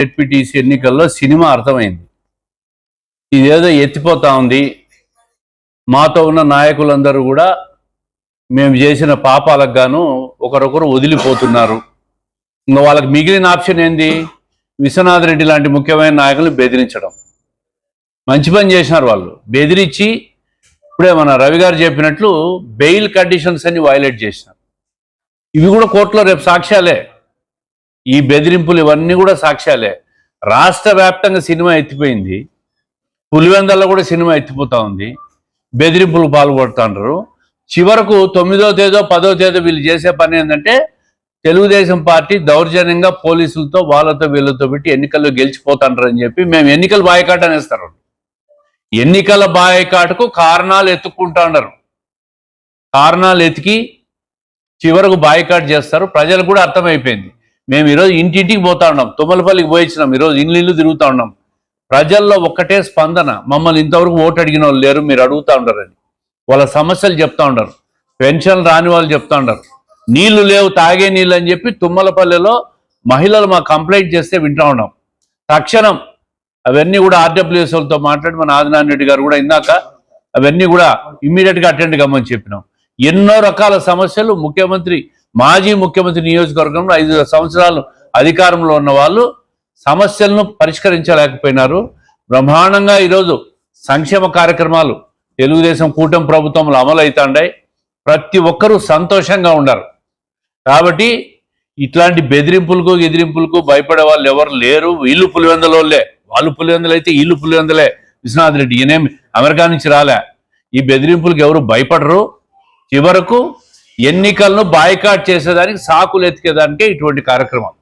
ZPTC ఎన్నికల్లో cinema అర్థమైంది. ఇదేదో ఎత్తిపోతా ఉంది. మాతో ఉన్న నాయకులందరూ కూడా మేము చేసిన పాపాలకు గాను ఒకరొకరు వదిలిపోతున్నారు. ఇంకా వాళ్ళకి మిగిలిన ఆప్షన్ ఏంది? విశ్వనాథ్ రెడ్డి లాంటి ముఖ్యమైన నాయకులను బెదిరించడం. మంచి పని చేసినారు వాళ్ళు. బెదిరించి ఇప్పుడే మన రవి గారు చెప్పినట్లు బెయిల్ కండిషన్స్ అన్ని వైలేట్ చేసినారు. ఇవి కూడా కోర్టులో రేపు సాక్ష్యాలే. ఈ బెదిరింపులు ఇవన్నీ కూడా సాక్ష్యాలే. రాష్ట్ర వ్యాప్తంగా సినిమా ఎత్తిపోయింది. పులివెందల్లో కూడా సినిమా ఎత్తిపోతా ఉంది. బెదిరింపులు పాల్గొడుతుంటారు చివరకు తొమ్మిదో తేదో పదో తేదో వీళ్ళు చేసే పని ఏంటంటే తెలుగుదేశం పార్టీ దౌర్జన్యంగా పోలీసులతో వాళ్ళతో వీళ్ళతో పెట్టి ఎన్నికల్లో గెలిచిపోతుంటారు అని చెప్పి మేము ఎన్నికల బాయ్కాట్ అనేస్తారు. ఎన్నికల బాయ్కాట్కు కారణాలు ఎత్తుక్కుంటాండరు. కారణాలు ఎతికి చివరకు బాయకాట్ చేస్తారు. ప్రజలకు కూడా అర్థమైపోయింది. మేము ఈరోజు ఇంటింటికి పోతా ఉన్నాం. తుమ్మలపల్లికి పోయించినాం ఈరోజు ఇల్లు ఇల్లు తిరుగుతూ ఉన్నాం. ప్రజల్లో ఒక్కటే స్పందన మమ్మల్ని ఇంతవరకు ఓటు అడిగిన వాళ్ళు లేరు మీరు అడుగుతా ఉండరని వాళ్ళ సమస్యలు చెప్తా ఉండరు. పెన్షన్ రాని వాళ్ళు చెప్తా ఉండరు. నీళ్ళు లేవు తాగే నీళ్ళు అని చెప్పి తుమ్మలపల్లిలో మహిళలు మా కంప్లైంట్ చేస్తే వింటూ ఉన్నాం. తక్షణం అవన్నీ కూడా ఆర్డబ్ల్యూఎస్ వాళ్ళతో మాట్లాడి మన ఆదినారాయణ రెడ్డి గారు కూడా ఇందాక అవన్నీ కూడా ఇమ్మీడియట్గా అటెండ్ కమ్మని చెప్పినాం. ఎన్నో రకాల సమస్యలు ముఖ్యమంత్రి మాజీ ముఖ్యమంత్రి నియోజకవర్గంలో ఐదు సంవత్సరాలు అధికారంలో ఉన్న వాళ్ళు సమస్యలను పరిష్కరించలేకపోయినారు. బ్రహ్మాండంగా ఈరోజు సంక్షేమ కార్యక్రమాలు తెలుగుదేశం కూటమి ప్రభుత్వంలో అమలు ప్రతి ఒక్కరూ సంతోషంగా ఉండరు కాబట్టి ఇట్లాంటి బెదిరింపులకు ఎదిరింపులకు భయపడే వాళ్ళు ఎవరు లేరు. వీళ్ళు పులివెందలోళ్ళే. వాళ్ళు పులివెందలు అయితే వీళ్ళు పులివెందలే. విశ్వనాథ్ రెడ్డి ఈయనేమి అమెరికా నుంచి రాలే. ఈ బెదిరింపులకు ఎవరు భయపడరు. చివరకు ఎన్నికలను బాయ్కాట్ చేసేదానికి సాకులు ఎత్తికేదానికే ఇటువంటి కార్యక్రమం